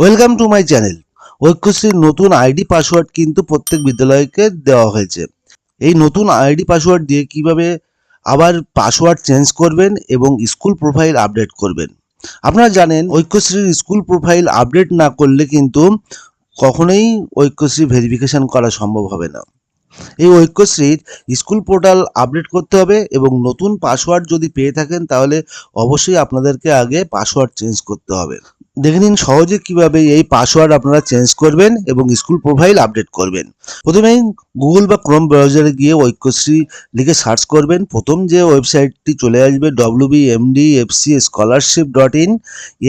Welcome to my channel ঐক্যশ্রীর নতুন ID password কিন্তু প্রত্যেক বিদ্যালয়কে দেওয়া হয়েছে। এই নতুন আইডি পাসওয়ার্ড দিয়ে কীভাবে আবার পাসওয়ার্ড চেঞ্জ করবেন এবং স্কুল প্রোফাইল আপডেট করবেন। আপনারা জানেন, ঐক্যশ্রীর স্কুল প্রোফাইল আপডেট না করলে কিন্তু কখনোই ঐক্যশ্রী ভেরিফিকেশন করা সম্ভব হবে না। এই ঐক্যশ্রীর স্কুল পোর্টাল আপডেট করতে হবে এবং নতুন পাসওয়ার্ড যদি পেয়ে থাকেন তাহলে অবশ্যই আপনাদেরকে আগে পাসওয়ার্ড চেঞ্জ করতে হবে। দেখে নিন সহজে কীভাবে এই পাসওয়ার্ড আপনারা চেঞ্জ করবেন এবং স্কুল প্রোফাইল আপডেট করবেন। প্রথমেই গুগল বা ক্রোম ব্রাউজারে গিয়ে ঐক্যশ্রী লিখে সার্চ করবেন। প্রথম যে ওয়েবসাইটটি চলে আসবে WBMD FC scholarship dot in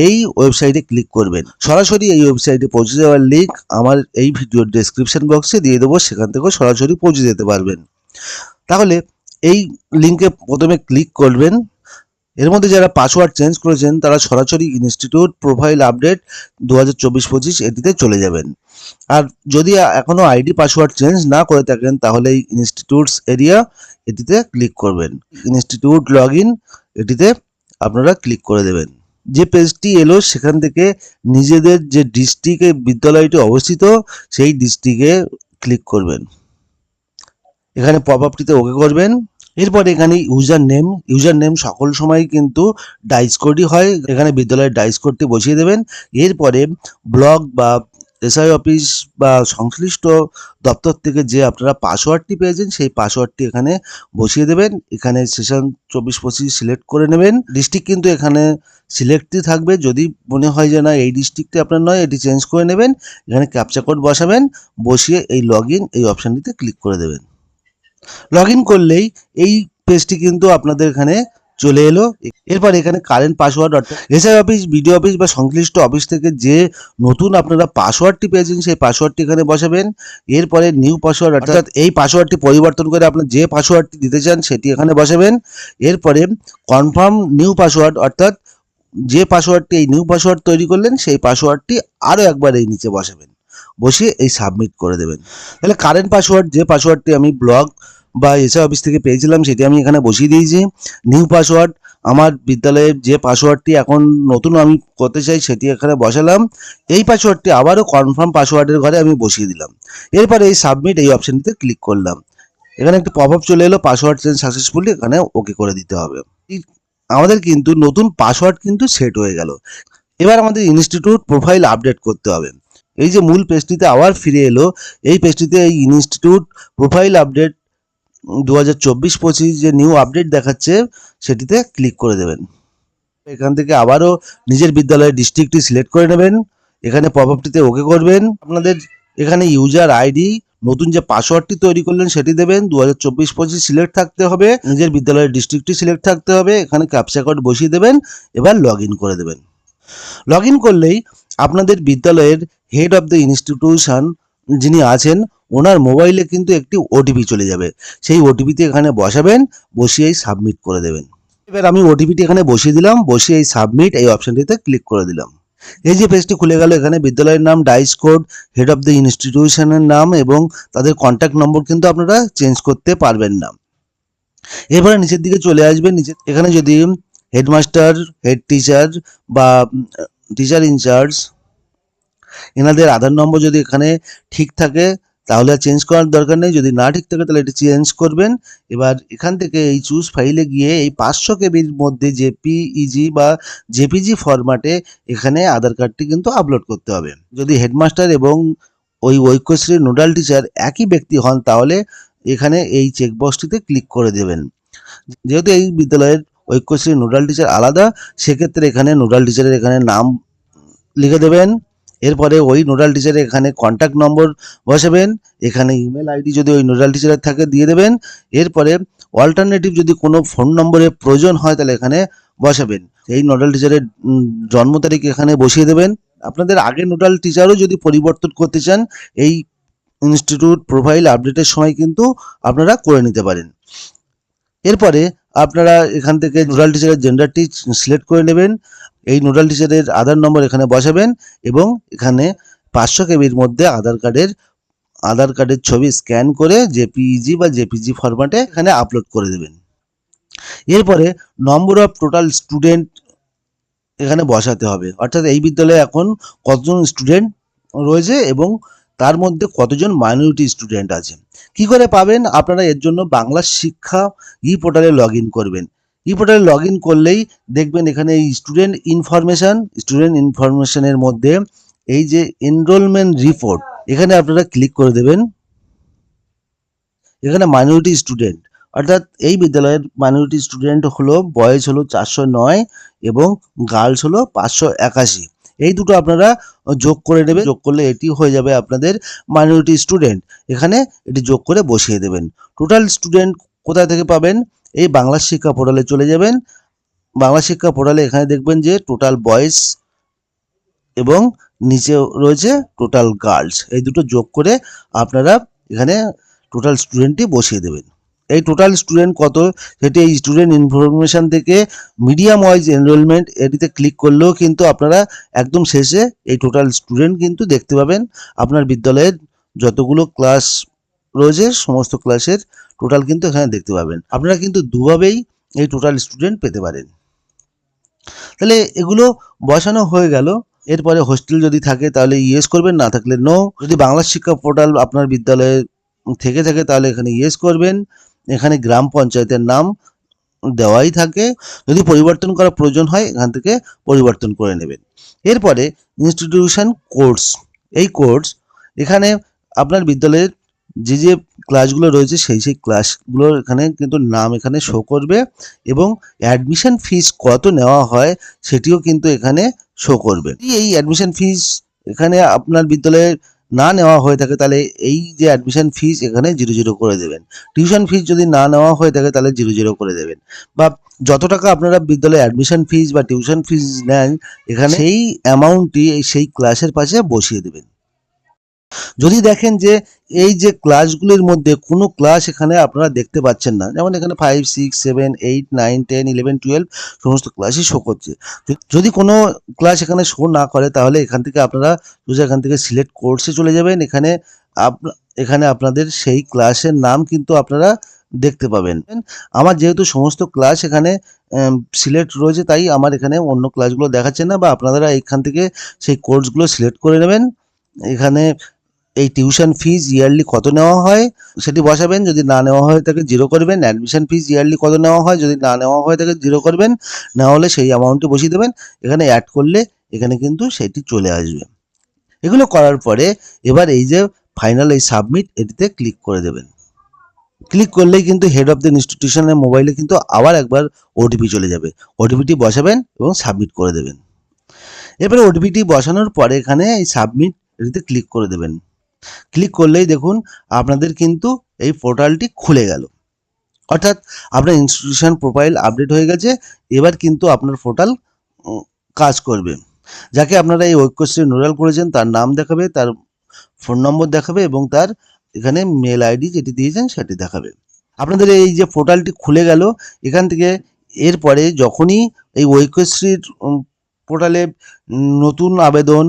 এই ওয়েবসাইটে ক্লিক করবেন। সরাসরি এই ওয়েবসাইটে পৌঁছে যাওয়ার লিঙ্ক আমার এই ভিডিওর ডেসক্রিপশন বক্সে দিয়ে দেবো। সেখান থেকেও সরাসরি পৌঁছে যেতে পারবেন। তাহলে এই লিঙ্কে প্রথমে ক্লিক করবেন। এর মধ্যে যারা পাসওয়ার্ড চেঞ্জ করেছেন, তারা সরাসরি ইনস্টিটিউট প্রোফাইল আপডেট দু হাজার চব্বিশ পঁচিশ এটিতে চলে যাবেন। আর যদি এখনও আইডি পাসওয়ার্ড চেঞ্জ না করে থাকেন, তাহলে ইনস্টিটিউটস এরিয়া এটিতে ক্লিক করবেন। ইনস্টিটিউট লগ ইন এটিতে আপনারা ক্লিক করে দেবেন। যে পেজটি এলো, সেখান থেকে নিজেদের যে ডিস্ট্রিক্টে বিদ্যালয়টি অবস্থিত, সেই ডিস্ট্রিক্টে ক্লিক করবেন। এখানে পপ আপটিতে ওকে করবেন। এরপর এখানে ইউজার নেম ইউজার নেম সকল সময় কিন্তু ডাইস কোডই হয়। এখানে বিদ্যালয়ের ডাইস কোডটি বসিয়ে দেবেন। এরপরে ব্লক বা এসআই অফিস বা সংশ্লিষ্ট দপ্তর থেকে যে আপনারা পাসওয়ার্ডটি পেয়েছেন, সেই পাসওয়ার্ডটি এখানে বসিয়ে দেবেন। এখানে সেশন চব্বিশ পঁচিশ সিলেক্ট করে নেবেন। ডিস্ট্রিক্ট কিন্তু এখানে সিলেক্টই থাকবে। যদি মনে হয় যে না, এই ডিস্ট্রিক্টে আপনার নয়, এটি চেঞ্জ করে নেবেন। এখানে ক্যাপচা কোড বসাবেন। বসিয়ে এই লগ এই অপশানটিতে ক্লিক করে দেবেন। লগ ইন করলেই এই পেজটি কিন্তু আপনাদের এখানে চলে এলো। এরপর এখানে কারেন্ট পাসওয়ার্ড অর্থাৎ এসআই অফিস বিডিও অফিস বা সংশ্লিষ্ট অফিস থেকে যে নতুন আপনারা পাসওয়ার্ডটি পেয়েছেন সেই পাসওয়ার্ডটি এখানে বসাবেন। এরপরে নিউ পাসওয়ার্ড অর্থাৎ এই পাসওয়ার্ডটি পরিবর্তন করে আপনার যে পাসওয়ার্ডটি দিতে চান সেটি এখানে বসাবেন। এরপরে কনফার্ম নিউ পাসওয়ার্ড অর্থাৎ যে পাসওয়ার্ডটি এই নিউ পাসওয়ার্ড তৈরি করলেন সেই পাসওয়ার্ডটি আরও একবার এই নিচে বসাবেন। বসিয়ে এই সাবমিট করে দেবেন। তাহলে কারেন্ট পাসওয়ার্ড যে পাসওয়ার্ডটি আমি ব্লগ বা এসআই অফিস থেকে পেয়েছিলাম, সেটি আমি এখানে বসিয়ে দিয়েছি। নিউ পাসওয়ার্ড আমার বিদ্যালয়ের যে পাসওয়ার্ডটি এখন নতুন আমি করতে চাই, সেটি এখানে বসালাম। এই পাসওয়ার্ডটি আবারও কনফার্ম পাসওয়ার্ডের ঘরে আমি বসিয়ে দিলাম। এরপর এই সাবমিট এই অপশানটিতে ক্লিক করলাম। এখানে একটি পপ আপ চলে এলো পাসওয়ার্ড চেঞ্জ সাকসেসফুলি এখানে ওকে করে দিতে হবে। আমাদের কিন্তু নতুন পাসওয়ার্ড কিন্তু সেট হয়ে গেল। এবার আমাদের ইনস্টিটিউট প্রোফাইল আপডেট করতে হবে। এই যে মূল পেজটিতে আবার ফিরে এলো, এই পেজটিতে এই ইনস্টিটিউট প্রোফাইল আপডেট দু হাজার চব্বিশ পঁচিশ যে নিউ আপডেট দেখাচ্ছে, সেটিতে ক্লিক করে দেবেন। এখান থেকে আবারও নিজের বিদ্যালয়ের ডিস্ট্রিক্টটি সিলেক্ট করে নেবেন। এখানে পপ আপটিতে ওকে করবেন। আপনাদের এখানে ইউজার আইডি নতুন যে পাসওয়ার্ডটি তৈরি করলেন, সেটি দেবেন। দু হাজার চব্বিশ সিলেক্ট থাকতে হবে। নিজের বিদ্যালয়ের ডিস্ট্রিক্টটি সিলেক্ট থাকতে হবে। এখানে ক্যাপচা কোড বসিয়ে দেবেন। এবার লগ করে দেবেন। লগ করলেই আপনাদের বিদ্যালয়ের হেড অফ দ্য ইনস্টিটিউশন যিনি আছেন, ওনার মোবাইলে কিন্তু একটি ওটিপি চলে যাবে। সেই ওটিপিতে এখানে বসাবেন, বসিয়েই সাবমিট করে দেবেন। এবার আমি ওটিপিটি এখানে বসিয়ে দিলাম বসিয়ে এই সাবমিট এই অপশনটিতে ক্লিক করে দিলাম। এই যে পেজটি খুলে গেল, এখানে বিদ্যালয়ের নাম DISE code head of the ইনস্টিটিউশনের নাম এবং তাদের কন্ট্যাক্ট নম্বর কিন্তু আপনারা চেঞ্জ করতে পারবেন না। এরপরে নিচের দিকে চলে আসবেন, নিচে এখানে যদি হেডমাস্টার হেড টিচার বা টিচার ইনচার্জ এনাদের আধার নম্বর যদি এখানে ঠিক থাকে, তাহলে আর চেঞ্জ করার দরকার নেই। যদি না ঠিক থাকে, তাহলে এটি চেঞ্জ করবেন। এবার এখান থেকে এই চুজ ফাইলে গিয়ে এই পাঁচশো কেবির মধ্যে জেপিইজি বা জেপিজি ফরম্যাটে এখানে আধার কার্ডটি কিন্তু আপলোড করতে হবে। যদি হেডমাস্টার এবং ওই ঐক্যশ্রী নোডাল টিচার একই ব্যক্তি হন, তাহলে এখানে এই চেকবক্সটিতে ক্লিক করে দেবেন। যেহেতু এই বিদ্যালয়ের ঐক্যশ্রী নোডাল টিচার আলাদা, সেক্ষেত্রে এখানে নোডাল টিচারের এখানে নাম লিখে দেবেন। এরপরে ওই নোডাল টিচারের এখানে কন্ট্যাক্ট নম্বর বসাবেন। এখানে ইমেল আইডি যদি ওই নোডাল টিচারের থাকে দিয়ে দেবেন। এরপরে অল্টারনেটিভ যদি কোনো ফোন নম্বরের প্রয়োজন হয় তাহলে এখানে বসাবেন। এই নোডাল টিচারের জন্ম তারিখ এখানে বসিয়ে দেবেন। আপনাদের আগে নোডাল টিচারও যদি পরিবর্তন করতে চান, এই ইনস্টিটিউট প্রোফাইল আপডেটের সময় কিন্তু আপনারা করে নিতে পারেন। এরপরে আপনারা এখান থেকে নোডাল টিচারের জেন্ডারটি সিলেক্ট করে নেবেন। এই নোডাল টিচারের আধার নম্বর এখানে বসাবেন এবং এখানে পাঁচশো কেবির মধ্যে আধার কার্ডের আধার কার্ডের ছবি স্ক্যান করে জেপিইজি বা জেপিজি ফরম্যাটে এখানে আপলোড করে দেবেন। এরপরে নম্বর অফ টোটাল স্টুডেন্ট এখানে বসাতে হবে। অর্থাৎ এই বিদ্যালয়ে এখন কতজন স্টুডেন্ট রয়েছে এবং তার মধ্যে কতজন মাইনরিটি স্টুডেন্ট আছে কি করে পাবেন? আপনারা এর জন্য বাংলা শিক্ষা ই পোর্টালে লগ করবেন। ই পোর্টালে লগ করলেই দেখবেন এখানে এই স্টুডেন্ট ইনফরমেশন স্টুডেন্ট ইনফরমেশানের মধ্যে এই যে এনরোলমেন্ট রিপোর্ট এখানে আপনারা ক্লিক করে দেবেন। এখানে মাইনরিটি স্টুডেন্ট অর্থাৎ এই বিদ্যালয়ের মাইনরিটি স্টুডেন্ট হলো বয়েজ হলো চারশো নয় এবং গার্লস হলো পাঁচশো একাশি। এই দুটো আপনারা যোগ করে নেবেন। যোগ করলে এটি হয়ে যাবে আপনাদের মাইনরিটি স্টুডেন্ট এখানে এটি যোগ করে বসিয়ে দেবেন। টোটাল স্টুডেন্ট কোথা থেকে পাবেন? এই বাংলা শিক্ষা পোর্টালে চলে যাবেন। বাংলা শিক্ষা পোর্টালে এখানে দেখবেন যে টোটাল বয়েজ এবং নিচে রয়েছে টোটাল গার্লস এই দুটো যোগ করে আপনারা এখানে টোটাল স্টুডেন্টটি বসিয়ে দেবেন। এই টোটাল স্টুডেন্ট কত সেটি এই স্টুডেন্ট ইনফরমেশন থেকে মিডিয়াম ওয়াইজ এনরোলমেন্ট এটিতে ক্লিক করলেও কিন্তু আপনারা একদম শেষে এই টোটাল স্টুডেন্ট কিন্তু দেখতে পাবেন। আপনার বিদ্যালয়ের যতগুলো ক্লাস রয়েছে, সমস্ত ক্লাসের টোটাল কিন্তু এখানে দেখতে পাবেন। আপনারা কিন্তু দুভাবেই এই টোটাল স্টুডেন্ট পেতে পারেন। তাহলে এগুলো বসানো হয়ে গেল। এরপরে হোস্টেল যদি থাকে তাহলে ইয়েস করবেন, না থাকলে নো যদি বাংলা শিক্ষা পোর্টাল আপনার বিদ্যালয়ে থেকে থাকে তাহলে এখানে ইয়েস করবেন। এখানে গ্রাম পঞ্চায়েতের নাম দেওয়াই থাকে। যদি পরিবর্তন করার প্রয়োজন হয়, এখান থেকে পরিবর্তন করে নেবেন। এরপরে ইনস্টিটিউশন কোর্স এই কোর্স এখানে আপনার বিদ্যালয়ের যে যে ক্লাসগুলো রয়েছে, সেই সেই ক্লাসগুলোর এখানে কিন্তু নাম এখানে শো করবে এবং অ্যাডমিশন ফিস কত নেওয়া হয়, সেটিও কিন্তু এখানে শো করবে। এই অ্যাডমিশন ফিস এখানে আপনার বিদ্যালয়ে না নেওয়া হয়ে থাকে তাহলে এই যে অ্যাডমিশন ফিজ এখানে জিরো জিরো করে দেবেন। টিউশন ফিজ যদি না নেওয়া হয়ে থাকে তাহলে জিরো জিরো করে দেবেন। বা যত টাকা আপনারা বিদ্যালয়ে অ্যাডমিশন ফিজ বা টিউশন ফিজ নেন এখানে সেই অ্যামাউন্টটি এই সেই ক্লাসের পাশে বসিয়ে দেবেন। যদি দেখেন যে এই যে ক্লাসগুলির মধ্যে কোনো ক্লাস এখানে আপনারা দেখতে পাচ্ছেন না, যেমন এখানে five six seven eight nine ten eleven twelve সমস্ত ক্লাসই শো করছে। যদি কোনো ক্লাস এখানে শো না করে, তাহলে এখান থেকে আপনারা সোজা এখান থেকে সিলেক্ট কোর্সে চলে যাবেন, এখানে এখানে আপনাদের সেই ক্লাসের নাম কিন্তু আপনারা দেখতে পাবেন। আমার যেহেতু সমস্ত ক্লাস এখানে সিলেক্ট রয়েছে, তাই আমার এখানে অন্য ক্লাসগুলো দেখাচ্ছে না, বা আপনারা এখান থেকে সেই কোর্সগুলো সিলেক্ট করে নেবেন। এখানে এই টিউশন ফিজ ইয়ারলি কত নেওয়া হয় সেটি বসাবেন, যদি না নেওয়া হয় তাকে জিরো করবেন অ্যাডমিশন ফিজ ইয়ারলি কত নেওয়া হয়, যদি না নেওয়া হয় তাকে জিরো করবেন, না হলে সেই অ্যামাউন্টটি বসিয়ে দেবেন, এখানে অ্যাড করলে এখানে কিন্তু সেটি চলে আসবে। এগুলো করার পরে এবার এই যে ফাইনাল এই সাবমিট এটিতে ক্লিক করে দেবেন। ক্লিক করলেই কিন্তু হেড অফ দ্য ইনস্টিটিউশনের মোবাইলে কিন্তু আবার একবার ওটিপি চলে যাবে। ওটিপিটি বসাবেন এবং সাবমিট করে দেবেন। এবারে ওটিপিটি বসানোর পরে এখানে এই সাবমিট এটিতে ক্লিক করে দেবেন। ক্লিক করলেই দেখুন আপনাদের কিন্তু এই পোর্টালটি খুলে গেল। অর্থাৎ আপনার ইনস্টিটিউশন প্রোফাইল আপডেট হয়ে গেছে, এবার কিন্তু আপনার পোর্টাল কাজ করবে। যাকে আপনারা এই ঐক্যশ্রী নোডাল করেছেন, তার নাম দেখাবে, তার ফোন নম্বর দেখাবে এবং তার এখানে মেল আইডি যেটি দিয়েছেন সেটি দেখাবে। আপনাদের এই যে পোর্টালটি খুলে গেল, এখান থেকে এরপরে যখনই এই ঐক্যশ্রীর পোর্টালে নতুন আবেদন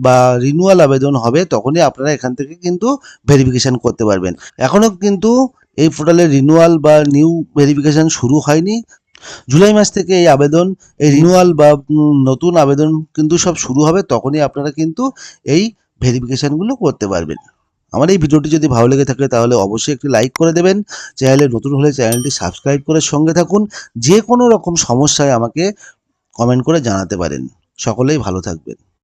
বা রিনিউয়াল আবেদন হবে, তখনই আপনারা এখান থেকে কিন্তু ভেরিফিকেশান করতে পারবেন। এখনও কিন্তু এই পোর্টালে রিনিউয়াল বা নিউ ভেরিফিকেশান শুরু হয়নি। জুলাই মাস থেকে এই আবেদন, এই রিনিউয়াল বা নতুন আবেদন কিন্তু সব শুরু হবে, তখনই আপনারা কিন্তু এই ভেরিফিকেশানগুলো করতে পারবেন। আমার এই ভিডিওটি যদি ভালো লেগে থাকে, তাহলে অবশ্যই একটি লাইক করে দেবেন। চ্যানেলে নতুন হলে চ্যানেলটি সাবস্ক্রাইব করে সঙ্গে থাকুন। যে কোনো রকম সমস্যায় আমাকে কমেন্ট করে জানাতে পারেন। সকলেই ভালো থাকবেন।